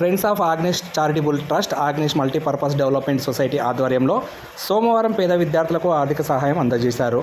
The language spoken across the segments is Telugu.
Friends of Agnesh charitable trust Agnesh multipurpose development society ఆధ్వర్యంలో సోమవారం పేద విద్యార్థులకు ఆర్థిక సహాయం అందజేశారు.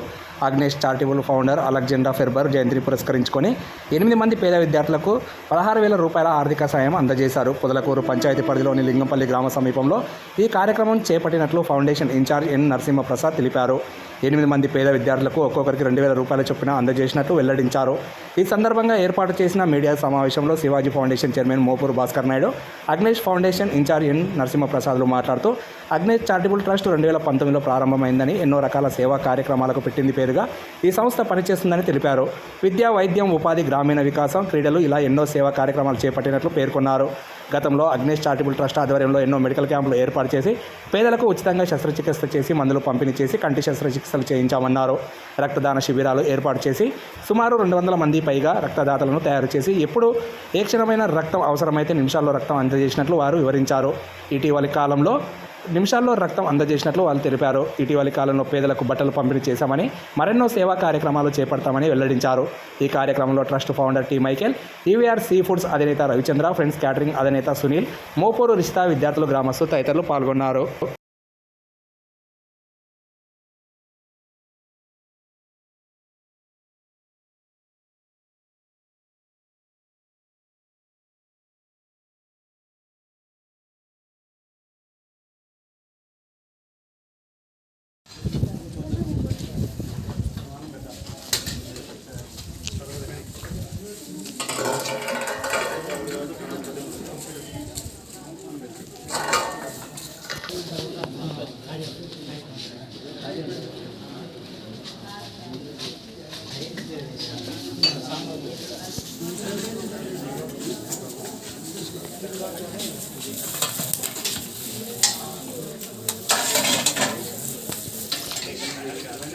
Agnesh charitable founder Alexander Ferber జయంతిని పురస్కరించుకొని ఎనిమిది మంది పేద విద్యార్థులకు పదహారు వేల రూపాయల ఆర్థిక సాయం అందజేశారు. పొదలకూరు పంచాయతీ పరిధిలోని లింగంపల్లి గ్రామ సమీపంలో ఈ కార్యక్రమం చేపట్టినట్లు ఫౌండేషన్ ఇన్ఛార్జ్ ఎన్ నరసింహప్రసాద్ తెలిపారు. ఎనిమిది మంది పేద విద్యార్థులకు ఒక్కొక్కరికి రెండు వేల రూపాయల చొప్పున అందజేసినట్లు వెల్లడించారు. ఈ సందర్భంగా ఏర్పాటు చేసిన మీడియా సమావేశంలో Shivaji foundation chairman Mopur Bhaskar Naidu Agnesh foundation incharge N నరసింహప్రసాద్లు మాట్లాడుతూ అగ్నేష్ చారిటబుల్ ట్రస్ట్ రెండు వేల పంతొమ్మిదిలో ప్రారంభమైందని ఎన్నో రకాల సేవా కార్యక్రమాలకు పెట్టింది పేరుగా ఈ సంస్థ పనిచేస్తుందని తెలిపారు. విద్య వైద్యం ఉపాధి గ్రామీణ వికాసం క్రీడలు ఇలా ఎన్నో సేవా కార్యక్రమాలు చేపట్టినట్లు పేర్కొన్నారు. గతంలో అగ్నేష్ చారిటబుల్ ట్రస్ట్ ఆధ్వర్యంలో ఎన్నో మెడికల్ క్యాంపులు ఏర్పాటు చేసి పేదలకు ఉచితంగా శస్త్రచికిత్స చేసి మందులు పంపిణీ చేసి కంటి శస్త్రచికిత్సలు చేయించామన్నారు. రక్తదాన శిబిరాలు ఏర్పాటు చేసి సుమారు రెండు వందల మంది పైగా రక్తదాతలను తయారు చేసి ఎప్పుడు ఏ క్షణమైన రక్తం అవసరమైతే నిమిషాల్లో రక్తం అందజేసినట్లు వారు వివరించారు. ఇటీవలి కాలంలో నిమిషాల్లో రక్తం అందజేసినట్లు వాళ్ళు తెలిపారు. ఇటీవలి కాలంలో పేదలకు బట్టలు పంపిణీ చేశామని మరెన్నో సేవా కార్యక్రమాలు చేపడతామని వెల్లడించారు. ఈ కార్యక్రమంలో trust founder T Michael EVR sea foods అధినేత రవిచంద్ర ఫ్రెండ్స్ క్యాటరింగ్ అధినేత సునీల్ మోపూరు రిష్తా విద్యార్థులు గ్రామస్తు తదితరులు పాల్గొన్నారు.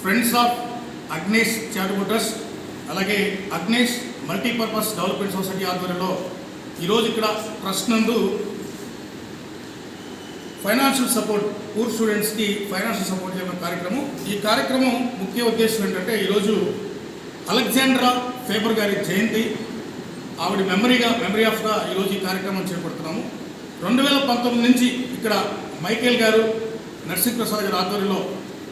Friends of Agnesh charitable trust అలాగే అగ్నేష్ మల్టీపర్పస్ డెవలప్మెంట్ సొసైటీ ఆధ్వర్యంలో ఈరోజు ఇక్కడ ట్రస్ట్ నందు ఫైనాన్షియల్ సపోర్ట్ పూర్ స్టూడెంట్స్కి ఫైనాన్షియల్ సపోర్ట్ చేయడం కార్యక్రమం. ఈ కార్యక్రమం ముఖ్య ఉద్దేశం ఏంటంటే ఈరోజు అలెగ్జాండ్రా ఫేబర్ గారి జయంతి. ఆవిడ మెమరీగా మెమరీ ఆఫ్గా ఈరోజు ఈ కార్యక్రమం చేపడుతున్నాము. రెండు వేల పంతొమ్మిది నుంచి ఇక్కడ మైకేల్ గారు నరసింహప్రసాద్ గారి ఆధ్వర్యంలో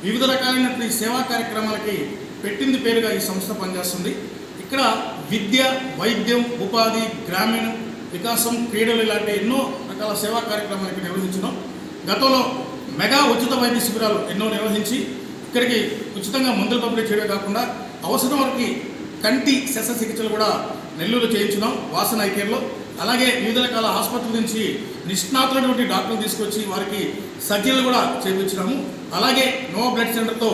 వివిధ రకాలైనటువంటి సేవా కార్యక్రమాలకి పెట్టింది పేరుగా ఈ సంస్థ పనిచేస్తుంది. ఇక్కడ విద్య వైద్యం ఉపాధి గ్రామీణ వికాసం క్రీడలు ఇలాంటి ఎన్నో రకాల సేవా కార్యక్రమాలు ఇక్కడ నిర్వహించడం గతంలో మెగా ఉచిత వైద్య శిబిరాలు ఎన్నో నిర్వహించి ఇక్కడికి ఉచితంగా మందులు పంపిణీ చేయడమే కాకుండా అవసరం వరకు కంటి శస్త్రచికిత్సలు కూడా నెల్లూరు చేయించినాం వాసన ఐకేర్లో. అలాగే వివిధ రకాల ఆసుపత్రుల నుంచి నిష్ణాతులైనటువంటి డాక్టర్లు తీసుకొచ్చి వారికి సర్జరీలు కూడా చేయించినాము అలాగే నో బ్లడ్ సెంటర్తో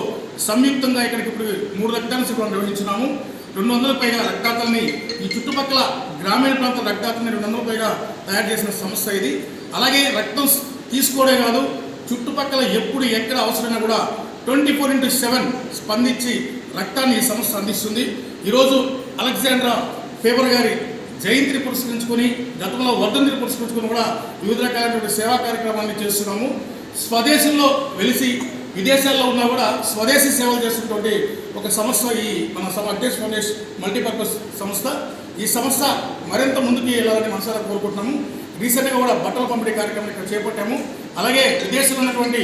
సంయుక్తంగా ఇక్కడికి ఇప్పుడు మూడు రక్తాల శిబిరం నిర్వహించినాము. రెండు వందల పైగా రక్తాతల్ని ఈ చుట్టుపక్కల గ్రామీణ ప్రాంత రక్తాతల్ని రెండు వందల పైగా తయారు చేసిన సంస్థ ఇది. అలాగే రక్తం తీసుకోవడే కాదు చుట్టుపక్కల ఎప్పుడు ఎక్కడ అవసరమైనా కూడా ట్వంటీ ఫోర్ ఇంటూ సెవెన్ స్పందించి రక్తాన్ని ఈ సంస్థ అందిస్తుంది. ఈరోజు అలెగ్జాండ్రా ఫేబర్ గారి జయంతిని పురస్కరించుకొని గతంలో వర్ధంతిని పురస్కరించుకొని కూడా వివిధ రకాలైనటువంటి సేవా కార్యక్రమాన్ని చేస్తున్నాము. స్వదేశంలో వెలిసి విదేశాల్లో ఉన్నా కూడా స్వదేశీ సేవలు చేస్తున్నటువంటి ఒక సంస్థ ఈ మన అధ్యక్ష ఫౌండేషన్ మల్టీపర్పస్ సంస్థ. ఈ సంస్థ మరింత ముందుకు వెళ్ళాలని మనసారా కోరుకుంటున్నాము. రీసెంట్గా కూడా బట్టల పంపిణీ కార్యక్రమం ఇక్కడ చేపట్టాము. అలాగే విదేశంలో ఉన్నటువంటి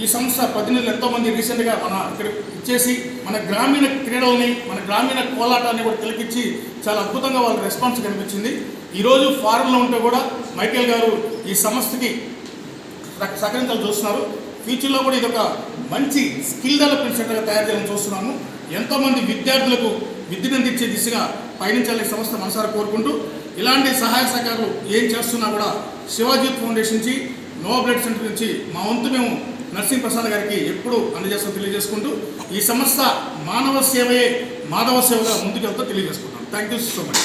ఈ సంస్థ ప్రతినిధులు ఎంతోమంది రీసెంట్గా మన ఇక్కడ ఇచ్చేసి మన గ్రామీణ క్రీడల్ని మన గ్రామీణ కోలాటాన్ని కూడా తిలకిచ్చి చాలా అద్భుతంగా వాళ్ళ రెస్పాన్స్ కనిపించింది. ఈరోజు ఫారెన్లో ఉంటే కూడా మైకేల్ గారు ఈ సంస్థకి సహకరించాలని చూస్తున్నారు. ఫ్యూచర్లో కూడా ఇది ఒక మంచి స్కిల్ డెవలప్మెంట్ సెంటర్గా తయారు చేయాలని చూస్తున్నాము. ఎంతోమంది విద్యార్థులకు విద్యను అందించే దిశగా పయనించాలని సంస్థ మనసారా కోరుకుంటూ ఇలాంటి సహాయ సహకారాలు ఏం చేస్తున్నా కూడా శివాజీ ఫౌండేషన్ నుంచి నోవా బ్లడ్ సెంటర్ నుంచి మా వంతు మేము నర్సింగ్ ప్రసాద్ గారికి ఎప్పుడు అందజేస్తాం తెలియజేసుకుంటూ ఈ సంస్థ మానవ సేవయే మాధవ సేవగా ముందుకెళ్తా తెలియజేసుకుంటాం థ్యాంక్ యూ సో మచ్